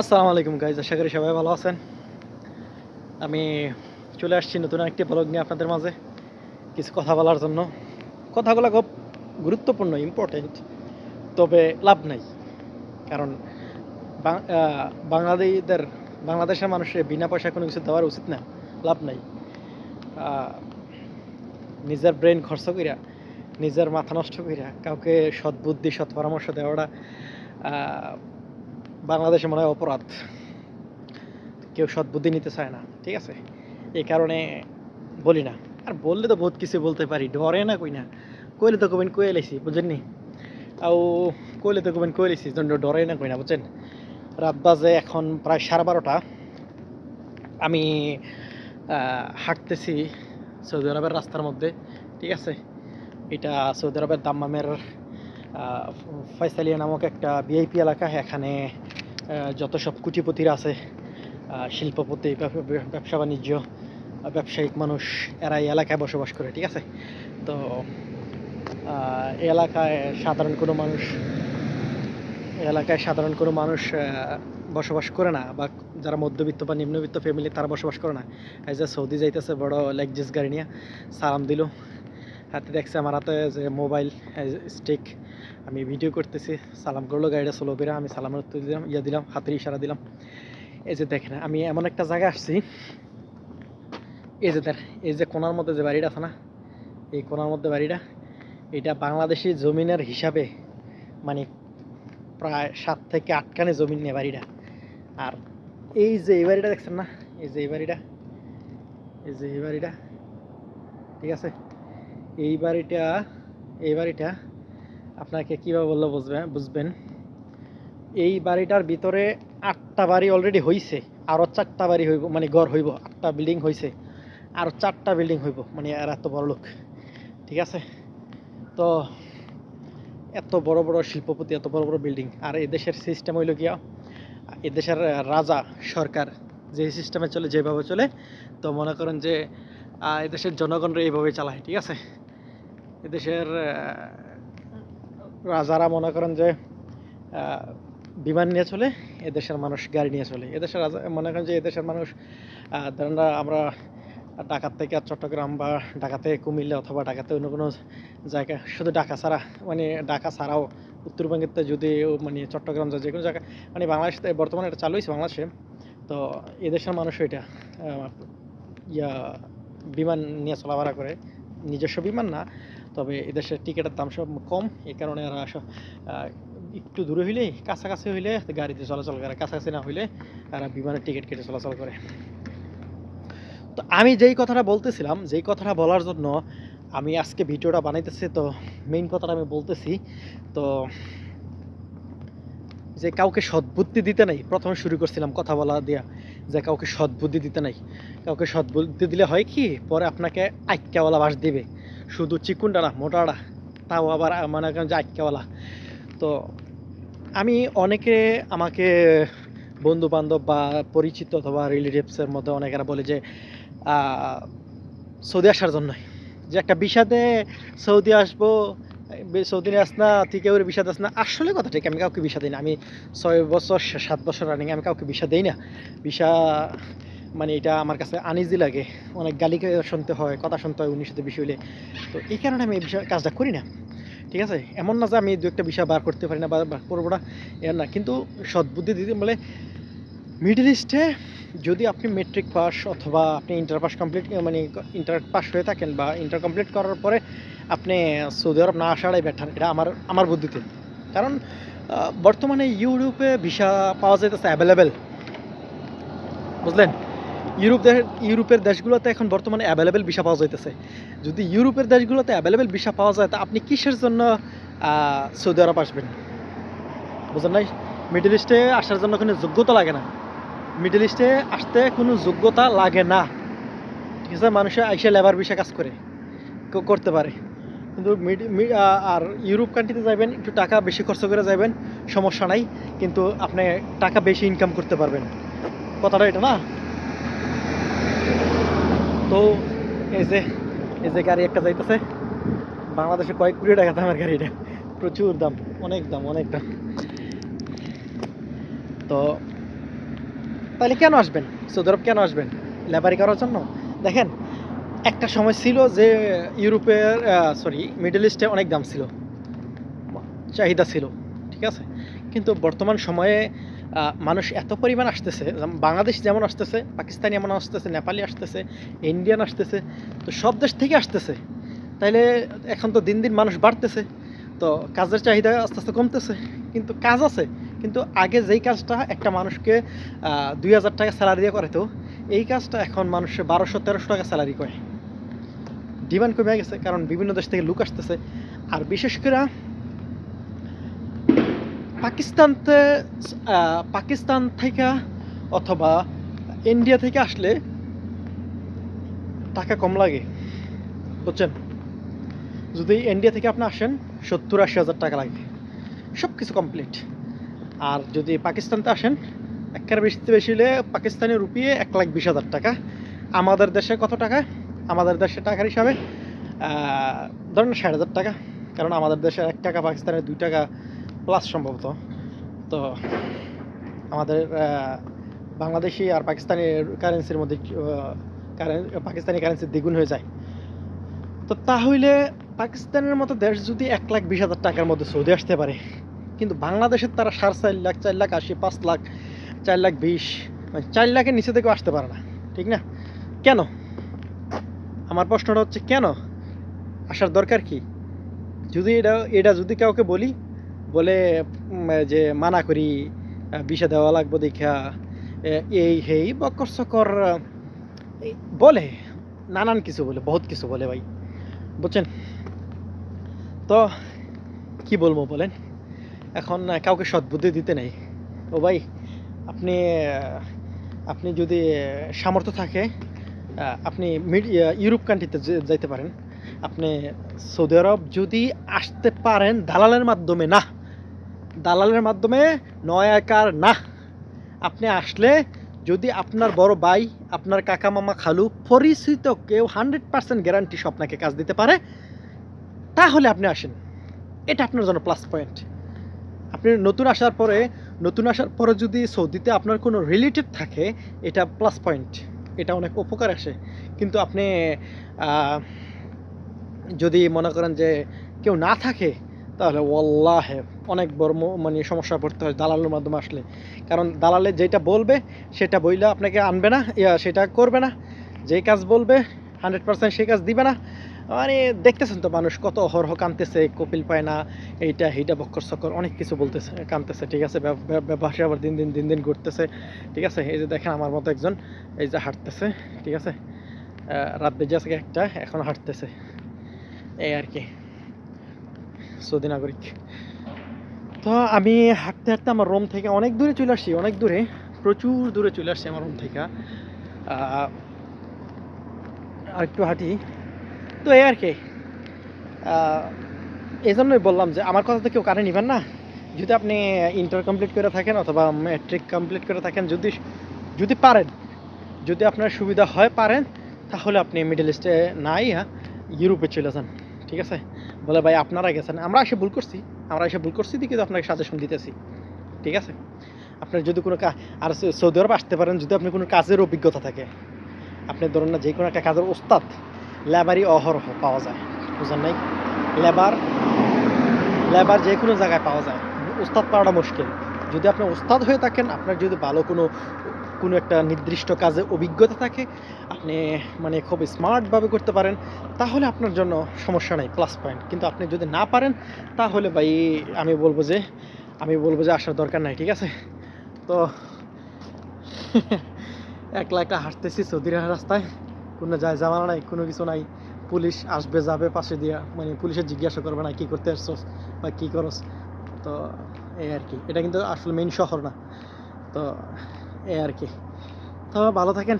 আসসালামু আলাইকুম গাইজ আশা করি সবাই ভালো আছেন। আমি চলে আসছি নতুন একটি ব্লগ নিয়ে আপনাদের মাঝে। কিছু কথা বলার জন্য। কথাগুলো খুব গুরুত্বপূর্ণ ইম্পর্টেন্ট তবে লাভ নাই। কারণ বাংলাদেশীদের বাংলাদেশের মানুষের বিনা পয়সায় কোনো কিছু দেওয়ার উচিত না, লাভ নাই। নিজের ব্রেন খরচ কইরা, নিজের মাথা নষ্ট করিয়া কাউকে সৎ বুদ্ধি, সৎ পরামর্শ দেওয়াটা বাংলাদেশে মনে হয় অপরাধ। কেউ সৎ বুদ্ধি নিতে চায় না, ঠিক আছে? এই কারণে বলি না। আর বললে তো বহুত কিছু বলতে পারি, ডরে না কই না। কইলে তো কবেন কয়ে লাইছি, বুঝেন নি? আও কইলে তো কবেন কয়ে জন্য ডরে না কই না বুঝছেন রাত বাজে এখন প্রায় সাড়ে বারোটা। আমি হাঁটতেছি সৌদি আরবের রাস্তার মধ্যে, ঠিক আছে? এটা সৌদি আরবের দাম্মামের ফয়সালিয়া নামক একটা ভিআইপি এলাকা, এখানে যত সব কুটিপতিরা আছে শিল্পপতি, ব্যব- ব্যব- ব্যবসা বাণিজ্য ব্যবসায়িক মানুষ এরা এই এলাকায় বসবাস করে, ঠিক আছে? তো এই এলাকায় সাধারণ কোনো মানুষ এলাকায় সাধারণ কোনো মানুষ বসবাস করে না বা যারা মধ্যবিত্ত বা নিম্নবিত্ত ফ্যামিলি তারা বসবাস করে না। এই যে সৌদি যাইতেছে বড় লেগজিস গাড়ি নিয়ে, সালাম দিল। হাতে দেখছে আমার হাতে যে মোবাইল স্টিক আমি ভিডিও করতেছি। সালাম করল, গাড়িটা স্লো করে আমি সালামের উত্তর দিলাম, ইয়া দিলাম, হাতের ইশারা দিলাম। এই যে দেখেন, আমি এমন একটা জায়গায় আসছি, এই যে দেখ, এই যে কোনার মধ্যে যে বাড়িটা আছে না, এই কোনার মধ্যে বাড়িটা, এটা বাংলাদেশি জমিনের হিসাবে মানে প্রায় সাত থেকে আটখানে জমিন নিয়ে বাড়িটা। আর এই যে এই বাড়িটা দেখছেন না, এই যে এই বাড়িটা, এই যে এই বাড়িটা, ঠিক আছে? এই বাড়িটা এই বাড়িটা আপনাকে কীভাবে বললে বুঝবে, বুঝবেন? এই বাড়িটার ভিতরে আটটা বাড়ি অলরেডি হইছে আরও চারটা বাড়ি হইব মানে ঘর হইব, আটটা বিল্ডিং হইছে আরও চারটা বিল্ডিং হইব মানে আর এত বড় লোক, ঠিক আছে? তো এত বড় বড় শিল্পপতি, এত বড় বড় বিল্ডিং আর এই দেশের সিস্টেম হইল গিয়া এ দেশের রাজা, সরকার যে সিস্টেমে চলে, যেভাবে চলে, তো মনে করেন যে এদেশের জনগণরা এইভাবে চালায়, ঠিক আছে? এদেশের রাজারা মনে করেন যে বিমান নিয়ে চলে, এদেশের মানুষ গাড়ি নিয়ে চলে। এদেশের রাজা, মনে করেন যে এদেশের মানুষ ধরেন আমরা ঢাকার থেকে চট্টগ্রাম বা ঢাকা থেকে কুমিল্লা অথবা ঢাকাতে অন্য কোনো জায়গা শুধু ঢাকা ছাড়া মানে ঢাকা ছাড়াও উত্তরবঙ্গের তো যদি মানে চট্টগ্রাম যায় যে কোনো জায়গায় মানে বাংলাদেশে বর্তমানে এটা চালু হয়েছে বাংলাদেশে, তো এদেশের মানুষ এটা ইয়া, বিমান নিয়ে চলাফেরা করে। নিজস্ব বিমান না তবে এদেশের টিকিটের দাম সব কম এই কারণে এরা একটু দূরে হইলেই, কাছাকাছি হইলে গাড়িতে চলাচল করে, কাছাকাছি না হইলে তারা বিমানের টিকিট কেটে চলাচল করে। তো আমি যেই কথাটা বলতেছিলাম, যেই কথাটা বলার জন্য আমি আজকে ভিডিওটা বানাইতেছি, তো মেইন কথাটা আমি বলতেছি, তো যে কাউকে সদ্বুদ্ধি দিতে নাই, প্রথমে শুরু করছিলাম কথা বলা দিয়া, যে কাউকে সদ্বুদ্ধি দিতে নাই। কাউকে সদ্বুদ্ধি দিলে হয় কি, পরে আপনাকে আইক্যাওয়ালা বাস দিবে। শুধু চিকুনটা না মোটাটা তাও আবার মনে যে আইক্যাওয়ালা তো আমি অনেকে আমাকে বন্ধু বান্ধব বা পরিচিত অথবা রিলেটিভসের মধ্যে অনেকেরা বলে যে সৌদি আসার জন্যই যে একটা বিষাদে সৌদি আসব সৌদি আস না, তুই কেউ বিষাদ আস না? আসলে কথা ঠিক আমি কাউকে বিষা দিই না। আমি ছয় বছর, সাত বছর রানিং আমি কাউকে বিষা দেই না। বিষা মানে এটা আমার কাছে আনিজি লাগে। অনেক গালি শুনতে হয়, কথা শুনতে হয় উনিশ সাথে বিষয় হলে। তো এই কারণে আমি এই বিষয় কাজটা করি না। ঠিক আছে? এমন না যে আমি দু একটা বিষয় বার করতে পারি না বা বা করব না এর না। কিন্তু সদ্বুদ্ধি দিতে বলে মিডল ইস্টে যদি আপনি মেট্রিক পাস অথবা আপনি ইন্টার পাস কমপ্লিট মানে ইন্টার পাস হয়ে থাকেন বা ইন্টার কমপ্লিট করার পরে আপনি সৌদি আরব না আসাটাই বেটার এটা আমার আমার বুদ্ধিতে। কারণ বর্তমানে ইউরোপে ভিসা পাওয়া যাইতেছে অ্যাভেলেবেল বুঝলেন? ইউরোপ ইউরোপের দেশগুলোতে এখন বর্তমানে অ্যাভেলেবেল ভিসা পাওয়া যাইতেছে। যদি ইউরোপের দেশগুলোতে অ্যাভেলেবেল ভিসা পাওয়া যায়, তা আপনি কিসের জন্য সৌদি আরব আসবেন? বুঝলেন নাই? মিডল ইস্টে আসার জন্য কোনো যোগ্যতা লাগে না। মিডল ইস্টে আসতে কোনো যোগ্যতা লাগে না। ঠিক আছে? মানুষে আইসে লেবার ভিসা কাজ করে করতে পারে। কিন্তু আর ইউরোপ কান্ট্রিতে যাবেন একটু টাকা বেশি খরচ করে যাবেন সমস্যা নাই। কিন্তু আপনি টাকা বেশি ইনকাম করতে পারবেন। কথাটা এটা না? তো এই যে এই যে গাড়ি একটা যাইতেছে। বাংলাদেশে কয়েক কোটি টাকা দামের গাড়ি এটা প্রচুর দাম, অনেক দাম অনেক দাম। তো তাহলে কেন আসবেন? সৌদি আরব কেন আসবেন? লেবারি করার জন্য? দেখেন, একটা সময় ছিল যে ইউরোপের সরি মিডল ইস্টে অনেক দাম ছিল। চাহিদা ছিল, ঠিক আছে? কিন্তু বর্তমান সময়ে মানুষ এত পরিমাণ আসতেছে বাংলাদেশ যেমন আসতেছে, পাকিস্তানি এমন আসতেছে, নেপালি আসতেছে, ইন্ডিয়ান আসতেছে, তো সব দেশ থেকে আসতেছে। তাইলে এখন তো দিন দিন মানুষ বাড়তেছে, তো কাজের চাহিদা আস্তে আস্তে কমতেছে, কিন্তু কাজ আছে, কিন্তু আগে যেই কাজটা একটা মানুষকে দুই হাজার টাকা স্যালারি দিয়ে করে তো এই কাজটা এখন মানুষে বারোশো, তেরোশো টাকা স্যালারি করে। ডিমান্ড কমে গেছে, কারণ বিভিন্ন দেশ থেকে লুক আসতেছে, আর বিশেষ করে পাকিস্তানতে পাকিস্তান থেকে অথবা ইন্ডিয়া থেকে আসলে টাকা কম লাগে, বুঝছেন? যদি ইন্ডিয়া থেকে আপনি আসেন, সত্তর আশি হাজার টাকা লাগে সব কিছু কমপ্লিট আর যদি পাকিস্তানতে আসেন একের বেশি বেশি হলে পাকিস্তানি রুপিয়ে এক লাখ বিশ হাজার টাকা। আমাদের দেশে কত টাকা? আমাদের দেশে টাকার হিসাবে ধরেন ষাট হাজার টাকা। কারণ আমাদের দেশে এক টাকা পাকিস্তানের দুই টাকা প্লাস সম্ভবত। তো আমাদের বাংলাদেশি আর পাকিস্তানি কারেন্সির মধ্যে পাকিস্তানি কারেন্সি দ্বিগুণ হয়ে যায়। তো তাহলে পাকিস্তানের মতো দেশ যদি এক লাখ বিশ হাজার টাকার মধ্যে সৌদি আসতে পারে, কিন্তু বাংলাদেশের তারা সাড়ে চার লাখ চার লাখ আশি, পাঁচ লাখ, চার লাখ বিশ মানে চার লাখের নিচে থেকেও আসতে পারে না, ঠিক না? কেন? আমার প্রশ্নটা হচ্ছে কেন? আসার দরকার কি? যদি এটা এটা যদি কাউকে বলি বলে যে মানা করি বিষে দেওয়া লাগবো দেখা এই হেই বকর সকর বলে, নানান কিছু বলে, বহুত কিছু বলে ভাই, বুঝছেন? তো কি বলব বলেন? এখন কাউকে সদ্বুদ্ধি দিতে নেই। ও ভাই, আপনি আপনি যদি সামর্থ্য থাকে আপনি ইউরোপ কান্ট্রিতে যাইতে পারেন। আপনি সৌদি আরব যদি আসতে পারেন দালালের মাধ্যমে, না। দালালের মাধ্যমে নয় একার না। আপনি আসলে যদি আপনার বড় ভাই, আপনার কাকা মামা খালু পরিচিত কেউ হান্ড্রেড পার্সেন্ট গ্যারান্টি সব আপনাকে কাজ দিতে পারে, তাহলে আপনি আসেন। এটা আপনার জন্য প্লাস পয়েন্ট আপনি নতুন আসার পরে, নতুন আসার পরে যদি সৌদিতে আপনার কোনো রিলেটিভ থাকে, এটা প্লাস পয়েন্ট এটা অনেক উপকার আসে। কিন্তু আপনি যদি মনে করেন যে কেউ না থাকে তাহলে ওল্লাহে অনেক বড় মানে সমস্যা পড়তে হয় দালালের মাধ্যমে আসলে। কারণ দালালে যেটা বলবে সেটা বইলে আপনাকে আনবে না, ইয়া সেটা করবে না। যেই কাজ বলবে হান্ড্রেড পার্সেন্ট সেই কাজ দিবে না। মানে দেখতেছেন তো মানুষ কত অহরহ কানতেছে, কপিল পায় না, এইটা এইটা বক্কর সকর অনেক কিছু বলতেছে, কানতেছে, ঠিক আছে, ব্যব- ব্যব- ব্যবসা আবার দিন দিন দিন দিন ঘুরতেছে, ঠিক আছে, এই যে দেখেন আমার মতো একজন, এই যে হাঁটতেছে, ঠিক আছে রাত বেজে আছে একটা, এখন হাঁটতেছে, এই আর কি। সৌদি নাগরিক। তো আমি হাঁটতে হাঁটতে আমার রুম থেকে অনেক দূরে চলে আসছি অনেক দূরে, প্রচুর দূরে চলে আসছি আমার রুম থেকে। আর একটু হাঁটি। তো এই আর কি এই জন্যই বললাম যে আমার কথা তো কেউ কানে নিবেন না। যদি আপনি ইন্টার কমপ্লিট করে থাকেন অথবা ম্যাট্রিক কমপ্লিট করে থাকেন, যদি যদি পারেন, যদি আপনার সুবিধা হয় পারেন, তাহলে আপনি মিডল ইস্টে নাই হ্যাঁ ইউরোপে চলে যান। ঠিক আছে? বলে, ভাই, আপনারা গেছেন। আমরা এসে ভুল করছি। আমরা এসে ভুল করছি কিন্তু আপনাকে সাজেশন দিতেছি। ঠিক আছে? আপনার যদি কোনো আর সৌদি আরব আসতে পারেন, যদি আপনি কোনো কাজের অভিজ্ঞতা থাকে। আপনি ধরুন না যে কোনো একটা কাজের ওস্তাদ লেবারই অহরহ পাওয়া যায়। বুঝলেন নাই? লেবার লেবার যে কোনো জায়গায় পাওয়া যায়। ওস্তাদ পাওয়াটা মুশকিল। যদি আপনি ওস্তাদ হয়ে থাকেন, আপনার যদি ভালো কোনো কোনো একটা নির্দিষ্ট কাজে অভিজ্ঞতা থাকে, আপনি মানে খুব স্মার্টভাবে করতে পারেন, তাহলে আপনার জন্য সমস্যা নাই প্লাস পয়েন্ট কিন্তু আপনি যদি না পারেন, তাহলে ভাই আমি বলব যে, আমি বলব যে আসার দরকার নাই, ঠিক আছে? তো একলা একলা হাঁটতেছি সৌদির রাস্তায়, কোনো যায় জামানা নাই, কোনো কিছু নাই, পুলিশ আসবে, যাবে পাশে দিয়া মানে পুলিশের জিজ্ঞাসা করবে না কি করতে আসছস বা কি করস, তো এই আর কি। এটা কিন্তু আসলে মেইন শহর না। তো এই আর কি। তো ভালো থাকেন।